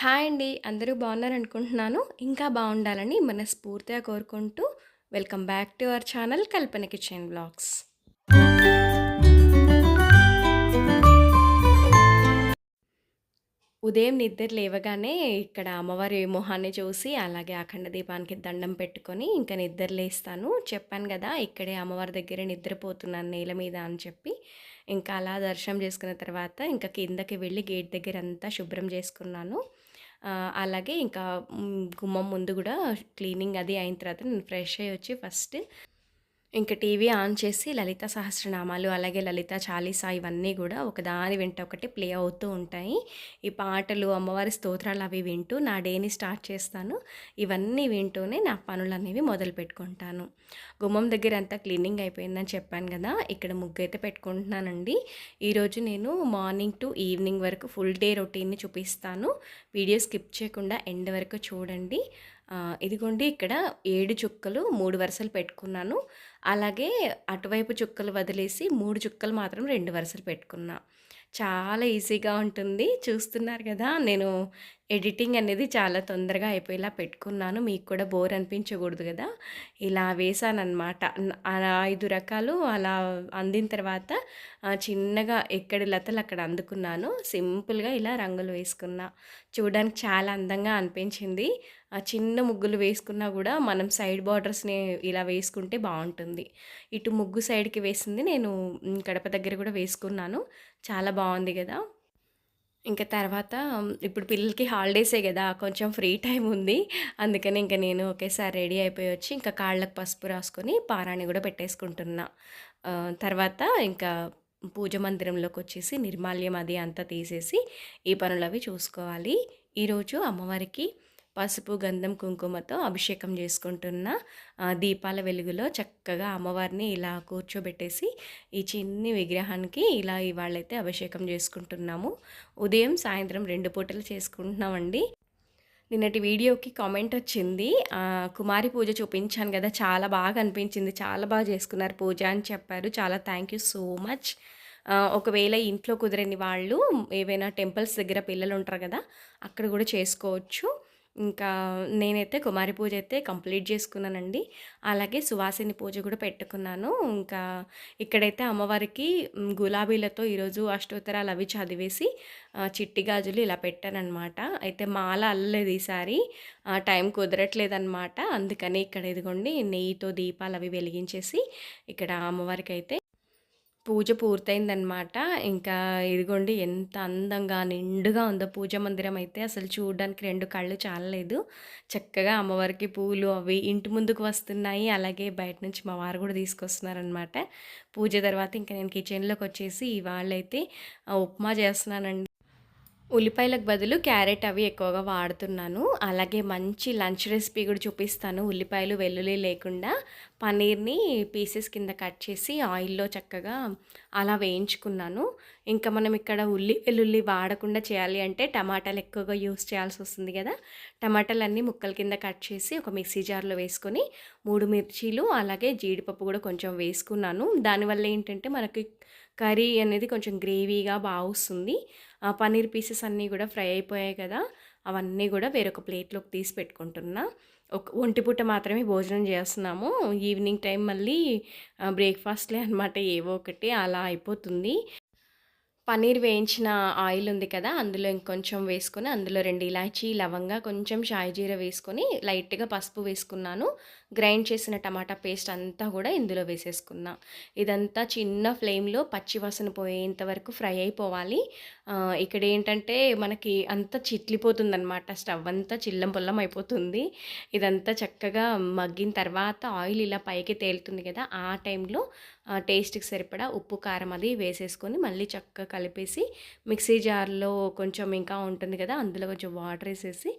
Hi అండి. అందరూ బాగున్నారనుకుంటున్నాను. ఇంకా బాగుండాలని మనస్ఫూర్తిగా కోరుకుంటూ welcome back to our channel Kalpana kitchen blogs ఉదయం నిద్ర లేవగానే ఇక్కడ అమ్మవారి మొహాన్ని చూసి, అలాగే అఖండ దీపానికి దండం పెట్టుకొని ఇంక నిద్ర లేస్తాను. చెప్పాను కదా ఇక్కడే అమ్మవారి దగ్గర నిద్రపోతున్నాను నేల మీద అని చెప్పి. ఇంకా అలా దర్శనం చేసుకున్న తర్వాత ఇంకా కిందకి వెళ్ళి గేట్ దగ్గర అంతా శుభ్రం చేసుకున్నాను. అలాగే ఇంకా గుమ్మం ముందు కూడా క్లీనింగ్ అది అయిన తర్వాత నేను ఫ్రెష్ అయ్యి వచ్చి ఫస్ట్ ఇంకా టీవీ ఆన్ చేసి లలిత సహస్రనామాలు, అలాగే లలిత చాలీసా ఇవన్నీ కూడా ఒకదాని వెంట ఒకటి ప్లే అవుతూ ఉంటాయి. ఈ పాటలు, అమ్మవారి స్తోత్రాలు అవి వింటూ నా డేని స్టార్ట్ చేస్తాను. ఇవన్నీ వింటూనే నా పనులనేవి మొదలుపెట్టుకుంటాను. గుమ్మం దగ్గర అంతా క్లీనింగ్ అయిపోయిందని చెప్పాను కదా ఇక్కడ ముగ్గైతే పెట్టుకుంటున్నానండి. ఈరోజు నేను మార్నింగ్ టు ఈవినింగ్ వరకు ఫుల్ డే రొటీన్‌ని చూపిస్తాను. వీడియో స్కిప్ చేయకుండా ఎండ్ వరకు చూడండి. ఇదిగోండి ఇక్కడ ఏడు చుక్కలు మూడు వరుసలు పెట్టుకున్నాను. అలాగే అటువైపు చుక్కలు వదిలేసి మూడు చుక్కలు మాత్రం రెండు వరుసలు పెట్టుకున్నా. చాలా ఈజీగా ఉంటుంది. చూస్తున్నారు కదా నేను ఎడిటింగ్ అనేది చాలా తొందరగా అయిపోయేలా పెట్టుకున్నాను. మీకు కూడా బోర్ అనిపించకూడదు కదా ఇలా వేసానమాట ఐదు రకాలు అలా అందిన తర్వాత చిన్నగా ఎక్కడి లతలు అక్కడ అందుకున్నాను. సింపుల్‌గా ఇలా రంగులు వేసుకున్నా. చూడడానికి చాలా అందంగా అనిపించింది. ఆ చిన్న ముగ్గులు వేసుకున్నా కూడా మనం సైడ్ బార్డర్స్‌ని ఇలా వేసుకుంటే బాగుంటుంది ఇటు ముగ్గు సైడ్‌కి వేసింది నేను కడప గడప దగ్గర కూడా వేసుకున్నాను. చాలా బాగుంది కదా ఇంకా తర్వాత ఇప్పుడు పిల్లలకి హాలిడేసే కదా కొంచెం ఫ్రీ టైం ఉంది. అందుకని ఇంక నేను ఒకేసారి రెడీ అయిపోయి వచ్చి ఇంకా కాళ్ళకు పసుపు రాసుకొని పారాణి కూడా పెట్టేసుకుంటున్నా. తర్వాత ఇంకా పూజ మందిరంలోకి వచ్చేసి నిర్మాల్యం అది అంతా తీసేసి ఈ పనులవి చూసుకోవాలి. ఈరోజు అమ్మవారికి పసుపు, గంధం, కుంకుమతో అభిషేకం చేసుకుంటున్న దీపాల వెలుగులో చక్కగా అమ్మవారిని ఇలా కూర్చోబెట్టేసి ఈ చిన్ని విగ్రహానికి ఇలా ఇవాళైతే అభిషేకం చేసుకుంటున్నాము. ఉదయం, సాయంత్రం రెండు పూటలు చేసుకుంటున్నామండి. నిన్నటి వీడియోకి కామెంట్ వచ్చింది. కుమారి పూజ చూపించాను కదా చాలా బాగా అనిపించింది. చాలా బాగా చేసుకున్నారు పూజ అని చెప్పారు. చాలా థ్యాంక్ యూ సో మచ్. ఒకవేళ ఇంట్లో కుదరని వాళ్ళు ఏవైనా టెంపుల్స్ దగ్గర పిల్లలు ఉంటారు కదా అక్కడ కూడా చేసుకోవచ్చు. ఇంకా నేనైతే కుమారి పూజ అయితే కంప్లీట్ చేసుకున్నానండి. అలాగే సువాసిని పూజ కూడా పెట్టుకున్నాను. ఇంకా ఇక్కడైతే అమ్మవారికి గులాబీలతో ఈరోజు అష్టోత్తరాలు అవి చదివేసి చిట్టి గాజులు ఇలా పెట్టానమాట అయితే మాల అల్లలేదు ఈసారి. టైం కుదరట్లేదనమాట. అందుకని ఇక్కడ ఇదిగోండి నెయ్యితో దీపాలు అవి వెలిగించేసి ఇక్కడ అమ్మవారికి అయితే పూజ పూర్తయిందనమాట. ఇంకా ఇదిగోండి ఎంత అందంగా, నిండుగా ఉందో పూజ మందిరం అయితే అసలు చూడడానికి రెండు కళ్ళు చాలలేదు. చక్కగా అమ్మవారికి పూలు అవి ఇంటి ముందుకు వస్తున్నాయి. అలాగే బయట నుంచి మా వారు కూడా తీసుకొస్తున్నారనమాట. పూజ తర్వాత ఇంక నేను కిచెన్‌లోకొచ్చేసి ఇవాళైతే ఉప్మా చేస్తున్నానండి. ఉల్లిపాయలకు బదులు క్యారెట్ అవి ఎక్కువగా వాడుతున్నాను. అలాగే మంచి లంచ్ రెసిపీ కూడా చూపిస్తాను. ఉల్లిపాయలు, వెల్లుల్లి లేకుండా పన్నీర్‌ని పీసెస్ కింద కట్ చేసి ఆయిల్‌లో చక్కగా అలా వేయించుకున్నాను. ఇంకా మనం ఇక్కడ ఉల్లి, వెల్లుల్లి వాడకుండా చేయాలి అంటే టమాటాలు ఎక్కువగా యూజ్ చేయాల్సొస్తుంది కదా టమాటాలన్నీ ముక్కల కింద కట్ చేసి ఒక మిక్సీ జార్‌లో వేసుకొని మూడు మిర్చీలు అలాగే జీడిపప్పు కూడా కొంచెం వేసుకున్నాను. దానివల్ల ఏంటంటే మనకి కర్రీ అనేది కొంచెం గ్రేవీగా బాగుస్తుంది ఆ పన్నీర్ పీసెస్ అన్నీ కూడా ఫ్రై అయిపోయాయి కదా! అవన్నీ కూడా వేరొక ప్లేట్‌లోకి తీసి పెట్టుకుంటున్నా. ఒక ఒంటిపూట మాత్రమే భోజనం చేస్తున్నాము. ఈవినింగ్ టైం మళ్ళీ బ్రేక్‌ఫాస్ట్‌లే అనమాట ఏవో ఒకటి అలా అయిపోతుంది. పన్నీర్ వేయించిన ఆయిల్ ఉంది కదా! అందులో ఇంకొంచెం వేసుకొని, అందులో రెండు ఇలాచీ, లవంగా, కొంచెం షాయి జీర వేసుకొని, లైట్‌గా పసుపు వేసుకున్నాను. గ్రైండ్ చేసిన టమాటా పేస్ట్ అంతా కూడా ఇందులో వేసేసుకుందాం ఇదంతా చిన్న ఫ్లేమ్‌లో పచ్చివాసన పోయేంత వరకు ఫ్రై అయిపోవాలి. ఇక్కడ ఏంటంటే మనకి అంతా చిట్లిపోతుందనమాట. స్టవ్ అంతా చిల్లం పొల్లం అయిపోతుంది. ఇదంతా చక్కగా మగ్గిన తర్వాత ఆయిల్ ఇలా పైకి తేలుతుంది కదా! ఆ టైంలో టేస్ట్‌కి సరిపడా ఉప్పు, కారం అది వేసేసుకొని మళ్ళీ చక్కగా కలిపేసి మిక్సీ జార్‌లో కొంచెం ఇంకా ఉంటుంది కదా! అందులో కొంచెం వాటర్ వేసేసి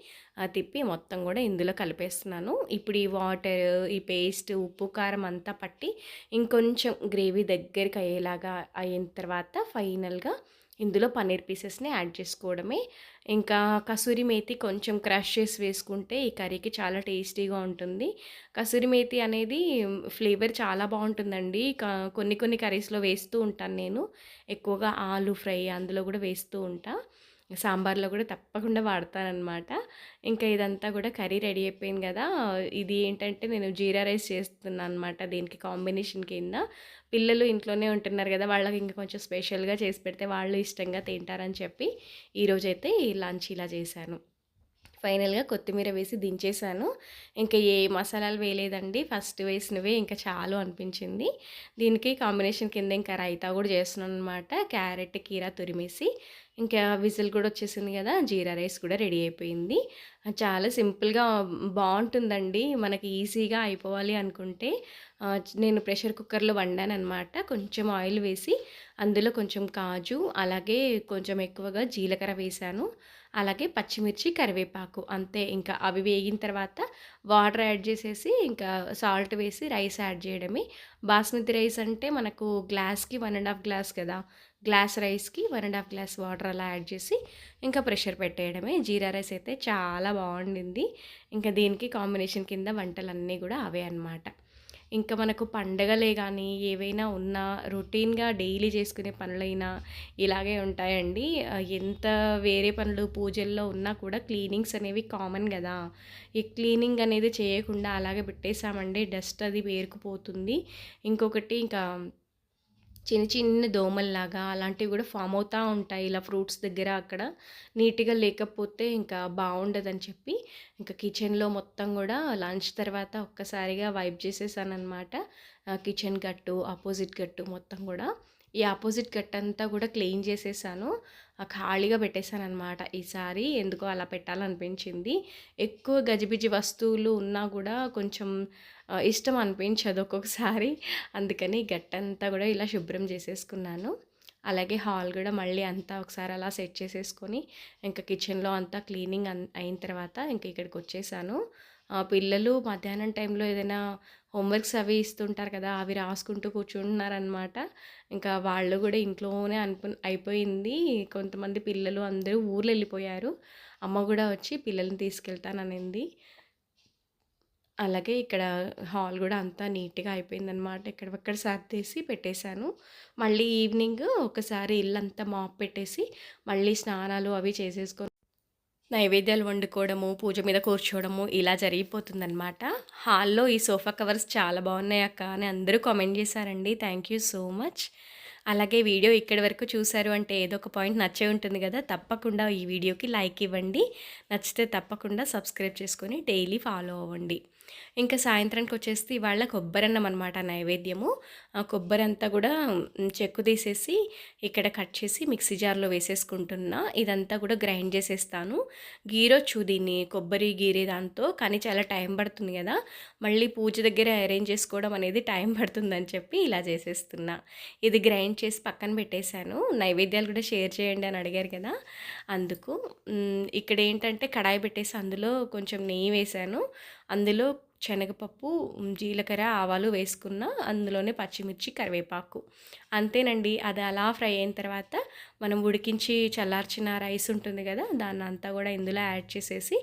తిప్పి మొత్తం కూడా ఇందులో కలిపేస్తున్నాను. ఇప్పుడు ఈ వాటర్, ఈ పేస్ట్, ఉప్పు, కారం అంతా పట్టి ఇంకొంచెం గ్రేవీ దగ్గరికి అయ్యేలాగా అయిన తర్వాత ఫైనల్‌గా ఇందులో పన్నీర్ పీసెస్‌ని యాడ్ చేసుకోవడమే. ఇంకా కసూరి మేతి కొంచెం క్రష్ చేసి వేసుకుంటే ఈ కర్రీకి చాలా టేస్టీగా ఉంటుంది. కసూరి మేతి అనేది ఫ్లేవర్ చాలా బాగుంటుందండి కొన్ని కొన్ని కర్రీస్‌లో వేస్తూ ఉంటాను నేను. ఎక్కువగా ఆలు ఫ్రై అందులో కూడా వేస్తూ ఉంటాను సాంబార్లో కూడా తప్పకుండా వాడతాననమాట ఇంకా ఇదంతా కూడా కర్రీ రెడీ అయిపోయింది కదా ఇది ఏంటంటే నేను జీరా రైస్ చేస్తున్నాను అనమాట దీనికి కాంబినేషన్ కింద. పిల్లలు ఇంట్లోనే ఉంటున్నారు కదా వాళ్ళకి ఇంకా కొంచెం స్పెషల్గా చేసి పెడితే వాళ్ళు ఇష్టంగా తింటారని చెప్పి ఈరోజైతే ఈ లంచ్ ఇలా చేశాను. ఫైనల్గా కొత్తిమీర వేసి దించేసాను ఇంకా ఏ మసాలాలు వేయలేదండి ఫస్ట్ వేసినవే ఇంకా చాలు అనిపించింది. దీనికి కాంబినేషన్ కింద ఇంకా రైతా కూడా చేస్తున్నాను అనమాట క్యారెట్ కీరా తురిమేసి ఇంకా విజిల్ కూడా వచ్చేసింది కదా జీరా రైస్ కూడా రెడీ అయిపోయింది. చాలా సింపుల్గా బాగుంటుందండి. మనకి ఈజీగా అయిపోవాలి అనుకుంటే నేను ప్రెషర్ కుక్కర్లో వండాను అనమాట కొంచెం ఆయిల్ వేసి అందులో కొంచెం కాజు అలాగే కొంచెం ఎక్కువగా జీలకర్ర వేశాను అలాగే పచ్చిమిర్చి కరివేపాకు అంతే. ఇంకా అవి వేగిన తర్వాత వాటర్ యాడ్ చేసేసి ఇంకా సాల్ట్ వేసి రైస్ యాడ్ చేయడమే. బాస్మతి రైస్ అంటే మనకు గ్లాస్కి వన్ అండ్ హాఫ్ గ్లాస్ కదా. గ్లాస్ రైస్కి one and half glass water అలా యాడ్ చేసి ఇంకా ప్రెషర్ పెట్టేయడమే. జీరా రైస్ అయితే చాలా బాగుండింది. ఇంకా దీనికి కాంబినేషన్ కింద వంటలన్నీ కూడా అవే అనమాట ఇంకా మనకు పండగలే కానీ ఏవైనా ఉన్నా రొటీన్గా డైలీ చేసుకునే పనులైనా ఇలాగే ఉంటాయండి. ఎంత వేరే పనులు పూజల్లో ఉన్నా కూడా క్లీనింగ్స్ అనేవి కామన్ కదా ఈ క్లీనింగ్ అనేది చేయకుండా అలాగే పెట్టేసామండి డస్ట్ అది పేరుకుపోతుంది ఇంకొకటి ఇంకా చిన్న చిన్న దోమల్లాగా అలాంటివి కూడా ఫామ్ అవుతూ ఉంటాయి ఇలా ఫ్రూట్స్ దగ్గర అక్కడ. నీట్గా లేకపోతే ఇంకా బాగుండదని చెప్పి ఇంకా కిచెన్లో మొత్తం కూడా లంచ్ తర్వాత ఒక్కసారిగా వైప్ చేసేసాను అనమాట కిచెన్ గట్టు ఆపోజిట్ గట్టు మొత్తం కూడా. ఈ ఆపోజిట్ గట్ అంతా కూడా క్లీన్ చేసేసాను. ఖాళీగా పెట్టేశాను అనమాట ఈసారి. ఎందుకో అలా పెట్టాలనిపించింది. ఎక్కువ గజిబిజి వస్తువులు ఉన్నా కూడా కొంచెం ఇష్టం అనిపించదు ఒక్కొక్కసారి. అందుకని గట్టంతా కూడా ఇలా శుభ్రం చేసేసుకున్నాను. అలాగే హాల్ కూడా మళ్ళీ అంతా ఒకసారి అలా సెట్ చేసేసుకొని ఇంకా కిచెన్లో అంతా క్లీనింగ్ అయిన తర్వాత ఇంకా ఇక్కడికి వచ్చేసాను. పిల్లలు మధ్యాహ్నం టైంలో ఏదైనా హోంవర్క్స్ అవి ఇస్తుంటారు కదా అవి రాసుకుంటూ కూర్చుంటున్నారనమాట ఇంకా వాళ్ళు కూడా ఇంట్లోనే అనుకు అయిపోయింది. కొంతమంది పిల్లలు అందరూ ఊర్లు వెళ్ళిపోయారు. అమ్మ కూడా వచ్చి పిల్లల్ని తీసుకెళ్తాననింది. అలాగే ఇక్కడ హాల్ కూడా అంతా నీట్గా అయిపోయిందనమాట ఎక్కడక్కడ సర్దేసి పెట్టేశాను. మళ్ళీ ఈవినింగ్ ఒకసారి ఇల్లంతా మాప్ పెట్టేసి మళ్ళీ స్నానాలు అవి చేసేసుకొని నైవేద్యాలు వండుకోవడము పూజ మీద కూర్చోవడము ఇలా జరిగిపోతుందనమాట హాల్లో ఈ సోఫా కవర్స్ చాలా బాగున్నాయి అక్క అని అందరూ కామెంట్ చేశారండి. థ్యాంక్ యూ సో మచ్ అలాగే వీడియో ఇక్కడి వరకు చూశారు అంటే ఏదో ఒక పాయింట్ నచ్చే ఉంటుంది కదా తప్పకుండా ఈ వీడియోకి లైక్ ఇవ్వండి. నచ్చితే తప్పకుండా సబ్స్క్రైబ్ చేసుకొని డైలీ ఫాలో అవ్వండి. ఇంకా సాయంత్రానికి వచ్చేసి ఇవాళ కొబ్బరన్నం అనమాట నైవేద్యము. ఆ కొబ్బరి అంతా కూడా చెక్కు తీసేసి ఇక్కడ కట్ చేసి మిక్సీ జార్లో వేసేసుకుంటున్నా. ఇదంతా కూడా గ్రైండ్ చేసేస్తాను. గీరొచ్చు దీన్ని కొబ్బరి గీరే దాంతో. కానీ చాలా టైం పడుతుంది కదా. మళ్ళీ పూజ దగ్గర అరేంజ్ చేసుకోవడం అనేది టైం పడుతుందని చెప్పి ఇలా చేసేస్తున్నా. ఇది గ్రైండ్ చేసి పక్కన పెట్టేశాను. నైవేద్యాలు కూడా షేర్ చేయండి అని అడిగారు కదా. అందుకు ఇక్కడ ఏంటంటే కడాయి పెట్టేసి అందులో కొంచెం నెయ్యి వేశాను. అందులో శనగపప్పు జీలకర్ర ఆవాలు వేసుకున్న అందులోనే పచ్చిమిర్చి కరివేపాకు. అంతేనండి. అది అలా ఫ్రై అయిన తర్వాత మనం ఉడికించి చల్లార్చిన రైస్ ఉంటుంది కదా దాన్ని అంతా కూడా ఇందులో యాడ్ చేసేసి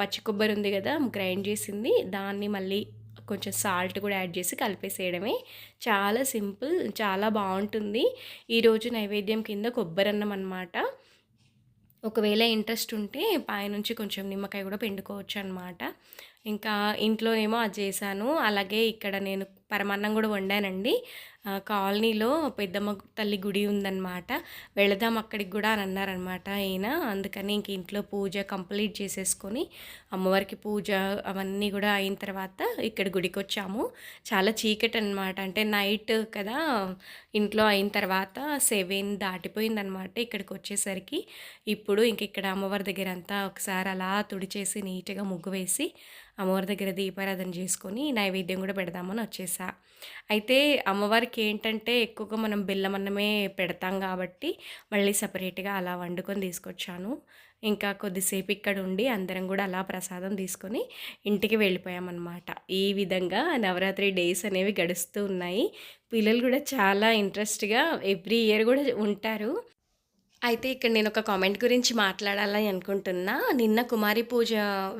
పచ్చి కొబ్బరి ఉంది కదా గ్రైండ్ చేసింది. దాన్ని మళ్ళీ కొంచెం సాల్ట్ కూడా యాడ్ చేసి కలిపేసేయడమే. చాలా సింపుల్ చాలా బాగుంటుంది. ఈరోజు నైవేద్యం కింద కొబ్బరి అన్నం అనమాట ఒకవేళ ఇంట్రెస్ట్ ఉంటే పైనుంచి కొంచెం నిమ్మకాయ కూడా పిండుకోవచ్చు అనమాట ఇంకా ఇంట్లోనేమో అది చేశాను. అలాగే ఇక్కడ నేను పరమాన్నం కూడా వండానండి. కాలనీలో పెద్దమ్మ తల్లి గుడి ఉందన్నమాట. వెళదాం అక్కడికి కూడా అని అన్నారనమాట ఈయన. అందుకని ఇంక ఇంట్లో పూజ కంప్లీట్ చేసేసుకొని అమ్మవారికి పూజ అవన్నీ కూడా అయిన తర్వాత ఇక్కడ గుడికి వచ్చాము. చాలా చీకటి అనమాట అంటే నైట్ కదా ఇంట్లో అయిన తర్వాత సెవెన్ దాటిపోయిందనమాట ఇక్కడికి వచ్చేసరికి. ఇప్పుడు ఇంక ఇక్కడ అమ్మవారి దగ్గర అంతా ఒకసారి అలా తుడిచేసి నీట్గా ముగ్గు వేసి అమ్మవారి దగ్గర దీపారాధన చేసుకొని నైవేద్యం కూడా పెడదామని వచ్చేసా. అయితే అమ్మవారికి ఏంటంటే ఎక్కువగా మనం బెల్లం అన్నమే పెడతాం కాబట్టి మళ్ళీ సపరేట్గా అలా వండుకొని తీసుకొచ్చాను. ఇంకా కొద్దిసేపు ఇక్కడ ఉండి అందరం కూడా అలా ప్రసాదం తీసుకొని ఇంటికి వెళ్ళిపోయామన్నమాట. ఈ విధంగా నవరాత్రి డేస్ అనేవి గడుస్తూ ఉన్నాయి. పిల్లలు కూడా చాలా ఇంట్రెస్ట్గా ఎవ్రీ ఇయర్ కూడా ఉంటారు. అయితే ఇక్కడ నేను ఒక కామెంట్ గురించి మాట్లాడాలని అనుకుంటున్నా. నిన్న కుమారి పూజ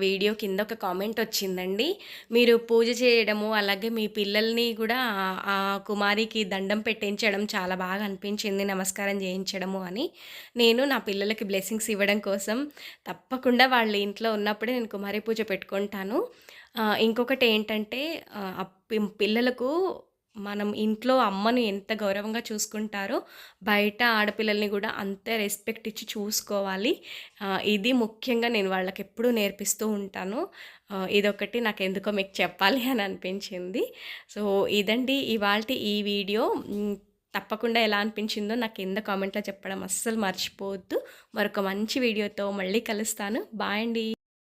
వీడియో కింద ఒక కామెంట్ వచ్చిందండి. మీరు పూజ చేయడము, అలాగే మీ పిల్లల్ని కూడా ఆ కుమారికి దండం పెట్టించడం చాలా బాగా అనిపించింది. నమస్కారం చేయించడము అని. నేను నా పిల్లలకి బ్లెస్సింగ్స్ ఇవ్వడం కోసం తప్పకుండా వాళ్ళ ఇంట్లో ఉన్నప్పుడే నేను కుమారి పూజ పెట్టుకుంటాను. ఇంకొకటి ఏంటంటే పిల్లలకు మనం ఇంట్లో అమ్మను ఎంత గౌరవంగా చూసుకుంటారో, బయట ఆడపిల్లల్ని కూడా అంతే రెస్పెక్ట్ ఇచ్చి చూసుకోవాలి. ఇది ముఖ్యంగా నేను వాళ్ళకెప్పుడూ నేర్పిస్తూ ఉంటాను. ఇదొకటి నాకు ఎందుకో మీకు చెప్పాలి అని అనిపించింది. సో, ఇదండి ఇవాళ ఈ వీడియో. తప్పకుండా ఎలా అనిపించిందో నాకు కింద కామెంట్‌లో చెప్పడం అస్సలు మర్చిపోవద్దు. మరొక మంచి వీడియోతో మళ్ళీ కలుస్తాను. బాయ్ అండి.